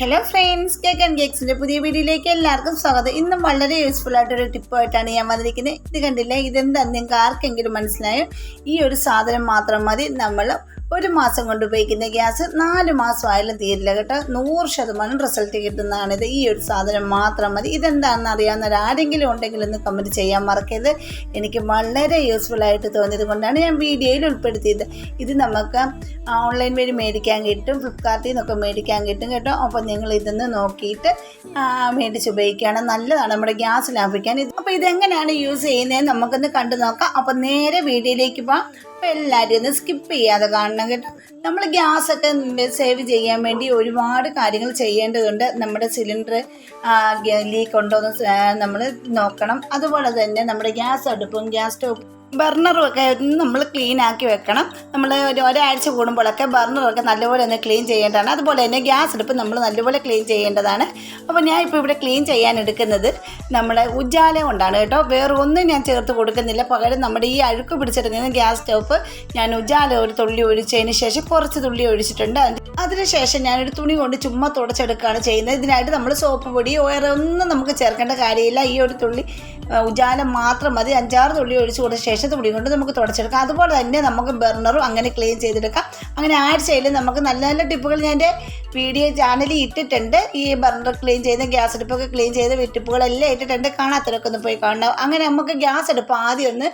Hello friends cake and കേക്സിന്റെ പുതിയ വീഡിയോയിലേക്ക് എല്ലാവർക്കും സ്വാഗതം. ഇന്നും വളരെ യൂസ്ഫുൾ ആയിട്ടൊരു ടിപ്പായിട്ടാണ് ഞാൻ വന്നിരിക്കുന്നത്. ഇത് കണ്ടില്ലേ? ഇതെന്താ നിങ്ങൾക്ക് ആർക്കെങ്കിലും മനസ്സിലായോ? ഈ ഒരു സാധനം മാത്രം മതി. നമ്മൾ ഒരു മാസം കൊണ്ട് ഉപയോഗിക്കുന്ന ഗ്യാസ് നാല് മാസം ആയാലും തീരില്ല കേട്ടോ. നൂറ് ശതമാനം റിസൾട്ട് കിട്ടുന്നതാണിത്. ഈ ഒരു സാധനം മാത്രം മതി. ഇതെന്താണെന്ന് അറിയാവുന്ന ആരെങ്കിലും ഉണ്ടെങ്കിൽ ഒന്ന് കമന്റ് ചെയ്യാൻ മറക്കരുത്. എനിക്ക് വളരെ യൂസ്ഫുൾ ആയിട്ട് തോന്നിയത് കൊണ്ടാണ് ഞാൻ വീഡിയോയിൽ ഉൾപ്പെടുത്തിയത്. ഇത് നമുക്ക് ഓൺലൈൻ വഴി മേടിക്കാൻ കിട്ടും ഫ്ലിപ്കാർട്ടിൽ നിന്നൊക്കെ മേടിക്കാൻ കിട്ടും കേട്ടോ. അപ്പോൾ നിങ്ങൾ ഇതൊന്ന് നോക്കിയിട്ട് മേടിച്ച് ഉപയോഗിക്കുകയാണ് നല്ലതാണ് നമ്മുടെ ഗ്യാസ് ലാഭിക്കാൻ. ഇത് അപ്പോൾ ഇതെങ്ങനെയാണ് യൂസ് ചെയ്യുന്നത് നമുക്കൊന്ന് കണ്ടു നോക്കാം. അപ്പോൾ നേരെ വീഡിയോയിലേക്ക് പോകാം അപ്പോൾ എല്ലാവരും ഒന്ന് സ്കിപ്പ് ചെയ്യാതെ കാണണം കേട്ടോ നമ്മൾ ഗ്യാസൊക്കെ സേവ് ചെയ്യാൻ വേണ്ടി ഒരുപാട് കാര്യങ്ങൾ ചെയ്യേണ്ടതുണ്ട്. നമ്മുടെ സിലിണ്ടർ ലീക്ക് ഉണ്ടോ എന്ന് നമ്മൾ നോക്കണം. അതുപോലെ തന്നെ നമ്മുടെ ഗ്യാസ് അടുപ്പും ഗ്യാസ് സ്റ്റോവ് ബർണറും ഒക്കെ ഒന്ന് നമ്മൾ ക്ലീൻ ആക്കി വെക്കണം. നമ്മൾ ഒരു ഒരാഴ്ച കൂടുമ്പോഴൊക്കെ ബർണറൊക്കെ നല്ലപോലെ ഒന്ന് ക്ലീൻ ചെയ്യേണ്ടതാണ്. അതുപോലെ തന്നെ ഗ്യാസ് അടുപ്പ് നമ്മൾ നല്ലപോലെ ക്ലീൻ ചെയ്യേണ്ടതാണ്. അപ്പോൾ ഞാൻ ഇപ്പോൾ ഇവിടെ ക്ലീൻ ചെയ്യാൻ എടുക്കുന്നത് നമ്മുടെ ഉജാല കൊണ്ടാണ് കേട്ടോ. വേറെ ഒന്നും ഞാൻ ചേർത്ത് കൊടുക്കുന്നില്ല. പകരം നമ്മുടെ ഈ അഴുക്ക് പിടിച്ചെടുക്കുന്ന ഗ്യാസ് സ്റ്റോപ്പ് ഞാൻ ഉജാല ഒരു തുള്ളി ഒഴിച്ചതിന് ശേഷം കുറച്ച് തുള്ളി ഒഴിച്ചിട്ടുണ്ട്. അതിന് അതിനുശേഷം ഞാനൊരു തുണി കൊണ്ട് ചുമ്മാ തുടച്ചെടുക്കുകയാണ് ചെയ്യുന്നത്. ഇതിനായിട്ട് നമ്മൾ സോപ്പ് പൊടി വേറെ ഒന്നും നമുക്ക് ചേർക്കേണ്ട കാര്യമില്ല. ഈ ഒരു തുള്ളി ഉജാല മാത്രം മതി. അഞ്ചാറ് തുള്ളി ഒഴിച്ചു കൊടുത്ത ശേഷം തുണി കൊണ്ട് നമുക്ക് തുടച്ചെടുക്കാം. അതുപോലെ തന്നെ നമുക്ക് ബർണറും അങ്ങനെ ക്ലീൻ ചെയ്തെടുക്കാം. അങ്ങനെ ആഴ്ചയിൽ നമുക്ക് നല്ല നല്ല ടിപ്പുകൾ ഞാൻ എന്റെ വീഡിയോ ചാനലിൽ ഇട്ടിട്ടുണ്ട്. ഈ ബർണർ ക്ലീൻ ചെയ്ത് ഗ്യാസ് അടുപ്പൊക്കെ ക്ലീൻ ചെയ്ത് ടിപ്പുകളെല്ലാം ഇട്ടിട്ടുണ്ട്. കാണാത്തവരൊക്കെ ഒന്ന് പോയി കാണണം. അങ്ങനെ നമുക്ക് ഗ്യാസ് അടുപ്പ് ആദ്യം ഒന്ന്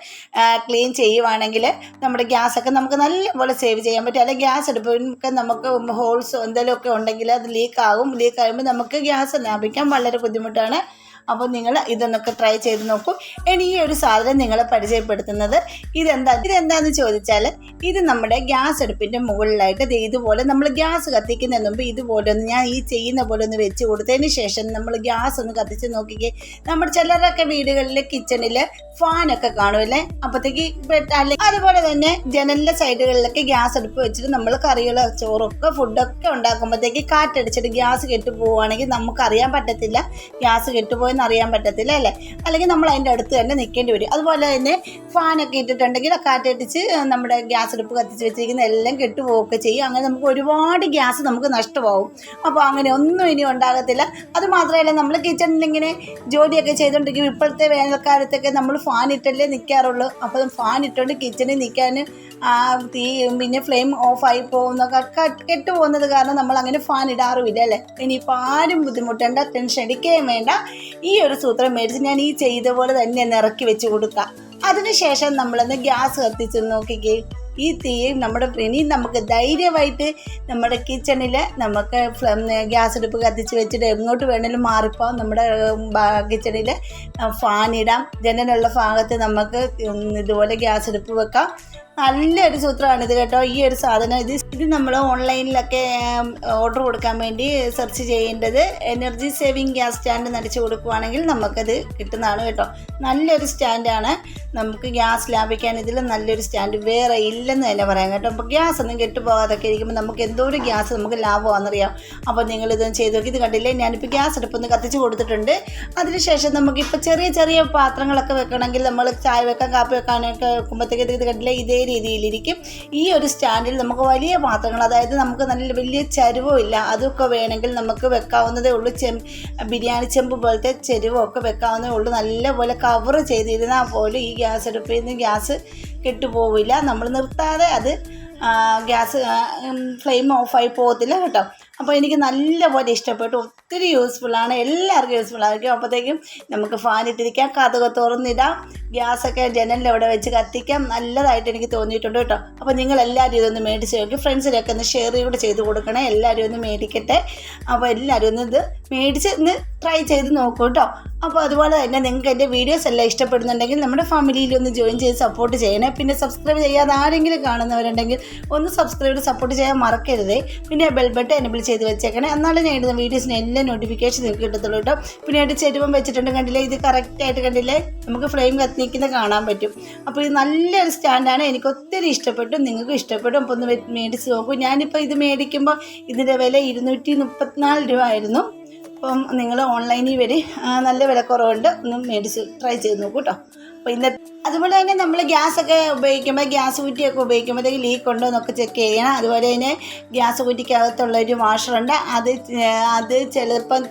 ക്ലീൻ ചെയ്യുവാണെങ്കിൽ നമ്മുടെ ഗ്യാസൊക്കെ നമുക്ക് നല്ലപോലെ സേവ് ചെയ്യാൻ പറ്റും. അല്ലെങ്കിൽ ഗ്യാസ് അടുപ്പൊക്കെ നമുക്ക് ഹോൾസ് എന്തെങ്കിലുമൊക്കെ ഉണ്ടെങ്കിൽ അത് ലീക്ക് ആകും ലീക്ക് ആകുമ്പോൾ നമുക്ക് ഗ്യാസ് ലാഭിക്കാൻ വളരെ ബുദ്ധിമുട്ടാണ്. അപ്പോൾ നിങ്ങൾ ഇതൊന്നൊക്കെ ട്രൈ ചെയ്ത് നോക്കൂ. ഇനി ഈ ഒരു സാധനം നിങ്ങളെ പരിചയപ്പെടുത്തുന്നത് ഇതെന്താ? ഇതെന്താന്ന് ചോദിച്ചാൽ ഇത് നമ്മുടെ ഗ്യാസ് അടുപ്പിന്റെ മുകളിലായിട്ട് ഇതുപോലെ നമ്മൾ ഗ്യാസ് കത്തിക്കുന്നതിന് മുമ്പ് ഇതുപോലെ ഒന്ന് ഞാൻ ഈ ചെയ്യുന്ന പോലെ ഒന്ന് വെച്ച് കൊടുത്തതിന് ശേഷം നമ്മൾ ഗ്യാസ് ഒന്ന് കത്തിച്ച് നോക്കിക്കേ. നമ്മുടെ ചിലരൊക്കെ വീടുകളിൽ കിച്ചണിൽ ഫാനൊക്കെ കാണുമല്ലേ അപ്പോഴത്തേക്ക് അല്ലെങ്കിൽ അതുപോലെ തന്നെ ജനലിന്റെ സൈഡുകളിലൊക്കെ ഗ്യാസ് അടുപ്പ് വെച്ചിട്ട് നമ്മൾ കറികൾ ചോറൊക്കെ ഫുഡൊക്കെ ഉണ്ടാക്കുമ്പോഴത്തേക്ക് കാറ്റടിച്ചിട്ട് ഗ്യാസ് കെട്ടു പോവുകയാണെങ്കിൽ നമുക്കറിയാൻ പറ്റത്തില്ല. ഗ്യാസ് കെട്ടുപോയെന്ന് അറിയാൻ പറ്റത്തില്ല അല്ലേ? അല്ലെങ്കിൽ നമ്മൾ അതിന്റെ അടുത്ത് തന്നെ നിൽക്കേണ്ടി വരും. അതുപോലെ തന്നെ ഫാനൊക്കെ ഇട്ടിട്ടുണ്ടെങ്കിൽ കാറ്റടിച്ച് നമ്മുടെ ഗ്യാസ് അടുപ്പ് കത്തിച്ച് വെച്ചിരിക്കുന്ന എല്ലാം കെട്ടുപോവുകയൊക്കെ ചെയ്യും. അങ്ങനെ നമുക്ക് ഒരുപാട് ഗ്യാസ് നമുക്ക് നഷ്ടമാവും. അപ്പോൾ അങ്ങനെ ഒന്നും ഇനി ഉണ്ടാകത്തില്ല. അത് മാത്രമല്ല നമ്മൾ കിച്ചണിൽ ഇങ്ങനെ ജോലിയൊക്കെ ചെയ്തുകൊണ്ടിരിക്കും ഇപ്പോഴത്തെ വേനൽക്കാലത്തൊക്കെ നമ്മൾ ഫാൻ ഇട്ടല്ലേ നിൽക്കാറുള്ളൂ. അപ്പോൾ ഫാൻ ഇട്ടുകൊണ്ട് കിച്ചണിൽ നിൽക്കാൻ തീ പിന്നെ ഫ്ലെയിം ഓഫായി പോകുന്നൊക്കെ കെട്ട് പോകുന്നത് കാരണം നമ്മൾ അങ്ങനെ ഫാൻ ഇടാറുമില്ല അല്ലേ? ഇനിയിപ്പോൾ ആരും ബുദ്ധിമുട്ടേണ്ട ടെൻഷൻ അടിക്കുകയും വേണ്ട. ഈ ഒരു സൂത്രം മേടിച്ച് ഞാൻ ഈ ചെയ്ത പോലെ തന്നെ ഒന്ന് ഇറക്കി വെച്ച് കൊടുക്കാം. അതിനുശേഷം നമ്മളൊന്ന് ഗ്യാസ് കത്തിച്ച് നോക്കിക്കേ. ഈ തീ നമ്മുടെ ഇനി നമുക്ക് ധൈര്യമായിട്ട് നമ്മുടെ കിച്ചണിൽ നമുക്ക് ഗ്യാസ് അടുപ്പ് കത്തിച്ച് വെച്ചിട്ട് എങ്ങോട്ട് വേണേലും മാറിപ്പോവാം നമ്മുടെ കിച്ചണിൽ ഫാനിടാം ജനലുള്ള ഭാഗത്ത് നമുക്ക് ഇതുപോലെ ഗ്യാസ് അടുപ്പ് വെക്കാം. നല്ലൊരു സൂത്രമാണിത് കേട്ടോ. ഈ ഒരു സാധനം. ഇത് ഇത് നമ്മൾ ഓൺലൈനിലൊക്കെ ഓർഡർ കൊടുക്കാൻ വേണ്ടി സെർച്ച് ചെയ്യേണ്ടത് എനർജി സേവിങ് ഗ്യാസ് സ്റ്റാൻഡ് നടിച്ചു കൊടുക്കുവാണെങ്കിൽ നമുക്കത് കിട്ടുന്നതാണ് കേട്ടോ. നല്ലൊരു സ്റ്റാൻഡാണ് നമുക്ക് ഗ്യാസ് ലാഭിക്കാൻ ഇതിൽ നല്ലൊരു സ്റ്റാൻഡ് വേറെ ഇല്ലെന്ന് തന്നെ പറയാം കേട്ടോ. അപ്പോൾ ഗ്യാസ് ഒന്നും കെട്ടുപോകാതൊക്കെ ഇരിക്കുമ്പോൾ നമുക്ക് എന്തോ ഒരു ഗ്യാസ് നമുക്ക് ലാഭമാണെന്നറിയാം. അപ്പോൾ നിങ്ങൾ ഇതൊന്ന് ചെയ്ത് നോക്കി. ഇത് കണ്ടില്ലേ? ഞാനിപ്പോൾ ഗ്യാസ് അടുപ്പൊന്ന് കത്തിച്ച് കൊടുത്തിട്ടുണ്ട്. അതിനുശേഷം നമുക്കിപ്പോൾ ചെറിയ ചെറിയ പാത്രങ്ങളൊക്കെ വെക്കണമെങ്കിൽ നമ്മൾ ചായ വെക്കാൻ കാപ്പി വെക്കാനൊക്കെ വെക്കുമ്പോഴത്തേക്ക് ഇത് കണ്ടില്ലേ? ഇതേ രീതിയിലിരിക്കും. ഈ ഒരു സ്റ്റാൻഡിൽ നമുക്ക് വലിയ പാത്രങ്ങൾ അതായത് നമുക്ക് നല്ല വലിയ ചരുവോ ഇല്ല അതൊക്കെ വേണമെങ്കിൽ നമുക്ക് വെക്കാവുന്നതേ ഉള്ളൂ. ചെം ബിരിയാണി ചെമ്പ് പോലത്തെ ചെരുവൊക്കെ വെക്കാവുന്നതേ ഉള്ളൂ. നല്ലപോലെ കവർ ചെയ്തിരുന്നാൽ പോലും ഈ ഗ്യാസ് അടുപ്പിൽ നിന്ന് ഗ്യാസ് കെട്ടുപോവില്ല നമ്മൾ നിർത്താതെ അത് ഗ്യാസ് ഫ്ലെയിം ഓഫായി പോകത്തില്ല കേട്ടോ. അപ്പോൾ എനിക്ക് നല്ലപോലെ ഇഷ്ടപ്പെട്ടു. ഒത്തിരി യൂസ്ഫുള്ളാണ് എല്ലാവർക്കും യൂസ്ഫുൾ ആയിരിക്കും അപ്പോഴത്തേക്കും നമുക്ക് ഫാൻ ഇട്ടിരിക്കാം. കഥക തുറന്നിടാം. ഗ്യാസൊക്കെ ജനലിൽ അവിടെ വെച്ച് കത്തിക്കാം. നല്ലതായിട്ട് എനിക്ക് തോന്നിയിട്ടുണ്ട് കേട്ടോ. അപ്പോൾ നിങ്ങൾ എല്ലാവരും ഇതൊന്ന് മേടിച്ച് നോക്കി. ഫ്രണ്ട്സിനൊക്കെ ഒന്ന് ഷെയർ കൂടെ ചെയ്ത് കൊടുക്കണേ. എല്ലാവരും ഒന്ന് മേടിക്കട്ടെ. അപ്പോൾ എല്ലാവരും ഒന്ന് ഇത് മേടിച്ച് ഒന്ന് ട്രൈ ചെയ്ത് നോക്കൂ കേട്ടോ അപ്പോൾ അതുപോലെ തന്നെ നിങ്ങൾക്ക് എന്റെ വീഡിയോസ് എല്ലാം ഇഷ്ടപ്പെടുന്നുണ്ടെങ്കിൽ നമ്മുടെ ഫാമിലിയിൽ ഒന്ന് ജോയിൻ ചെയ്ത് സപ്പോർട്ട് ചെയ്യണേ. പിന്നെ സബ്സ്ക്രൈബ് ചെയ്യാതെ ആരെങ്കിലും കാണുന്നവരുണ്ടെങ്കിൽ ഒന്ന് സബ്സ്ക്രൈബ് സപ്പോർട്ട് ചെയ്യാൻ മറക്കരുതേ. പിന്നെ ബെൽ ബട്ടൺ എനബിൾ ചെയ്ത് വെച്ചേക്കണേ. എന്നാലും ഞാൻ ഇടുന്ന വീഡിയോസിന് എല്ലാം നോട്ടിഫിക്കേഷൻ നിങ്ങൾക്ക് കിട്ടത്തുള്ളൂ കേട്ടോ പിന്നെ ആയിട്ട് ചെരുവം വെച്ചിട്ടുണ്ട് കണ്ടില്ലേ? ഇത് കറക്റ്റായിട്ട് കണ്ടില്ലേ? നമുക്ക് ഫ്ലെയിം കത്തിനിക്കുന്നത് കാണാൻ പറ്റും. അപ്പോൾ ഇത് നല്ലൊരു സ്റ്റാൻഡാണ് എനിക്ക് ഒത്തിരി ഇഷ്ടപ്പെട്ടു. നിങ്ങൾക്ക് ഇഷ്ടപ്പെടും അപ്പോൾ ഒന്ന് മേടിച്ച് നോക്കൂ. ഞാനിപ്പോൾ ഇത് മേടിക്കുമ്പോൾ ഇതിന്റെ വില ഇരുന്നൂറ്റി മുപ്പത്തിനാല് രൂപ ആയിരുന്നു. അപ്പം നിങ്ങൾ ഓൺലൈനിൽ വരെ നല്ല വിലക്കുറവുണ്ട്. ഒന്ന് മേടിച്ച് ട്രൈ ചെയ്ത് നോക്കൂ കേട്ടോ അപ്പോൾ ഇന്നത്തെ അതുപോലെ തന്നെ നമ്മൾ ഗ്യാസൊക്കെ ഉപയോഗിക്കുമ്പോൾ ഗ്യാസ് കുറ്റിയൊക്കെ ഉപയോഗിക്കുമ്പോഴത്തേക്ക് ലീക്ക് ഉണ്ടോ എന്നൊക്കെ ചെക്ക് ചെയ്യണം. അതുപോലെ തന്നെ ഗ്യാസ് കുറ്റിക്കകത്തുള്ള ഒരു വാഷറുണ്ട് അത് അത് ചിലപ്പം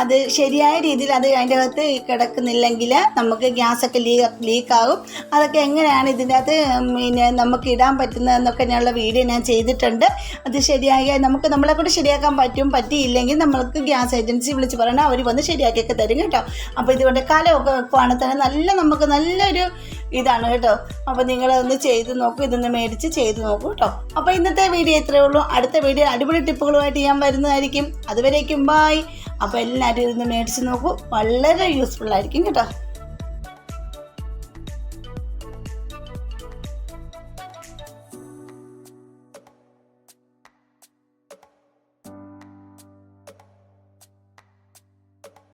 അത് ശരിയായ രീതിയിൽ അത് അതിന്റെ അകത്ത് കിടക്കുന്നില്ലെങ്കിൽ നമുക്ക് ഗ്യാസൊക്കെ ലീക്ക് ലീക്കാകും അതൊക്കെ എങ്ങനെയാണ് ഇതിന്റെ അകത്ത് പിന്നെ നമുക്ക് ഇടാൻ പറ്റുന്നതെന്നൊക്കെ ഞാനുള്ള വീഡിയോ ഞാൻ ചെയ്തിട്ടുണ്ട്. അത് ശരിയായ നമുക്ക് നമ്മളെ കൂടെ ശരിയാക്കാൻ പറ്റും പറ്റിയില്ലെങ്കിൽ നമ്മൾക്ക് ഗ്യാസ് ഏജൻസി വിളിച്ച് പറയണം. അവർ വന്ന് ശരിയാക്കിയൊക്കെ തരും കേട്ടോ. അപ്പോൾ ഇതുകൊണ്ട് കാലമൊക്കെ വെക്കുവാണെങ്കിൽ തന്നെ നല്ല നമുക്ക് നല്ലൊരു ഇതാണ് കേട്ടോ. അപ്പോൾ നിങ്ങളൊന്ന് ചെയ്ത് നോക്കൂ ഇതൊന്ന് മേടിച്ച് ചെയ്ത് നോക്കൂ കേട്ടോ. അപ്പോൾ ഇന്നത്തെ വീഡിയോ ഇത്രയേ ഉള്ളൂ. അടുത്ത വീഡിയോ അടിപൊളി ടിപ്പുകളുമായിട്ട് ഞാൻ വരുന്നതായിരിക്കും. അതുവരേക്കും ബായ് അപ്പോൾ എല്ലാവരും ഇതൊന്ന് മേടിച്ച് നോക്കൂ. വളരെ യൂസ്ഫുൾ ആയിരിക്കും കേട്ടോ.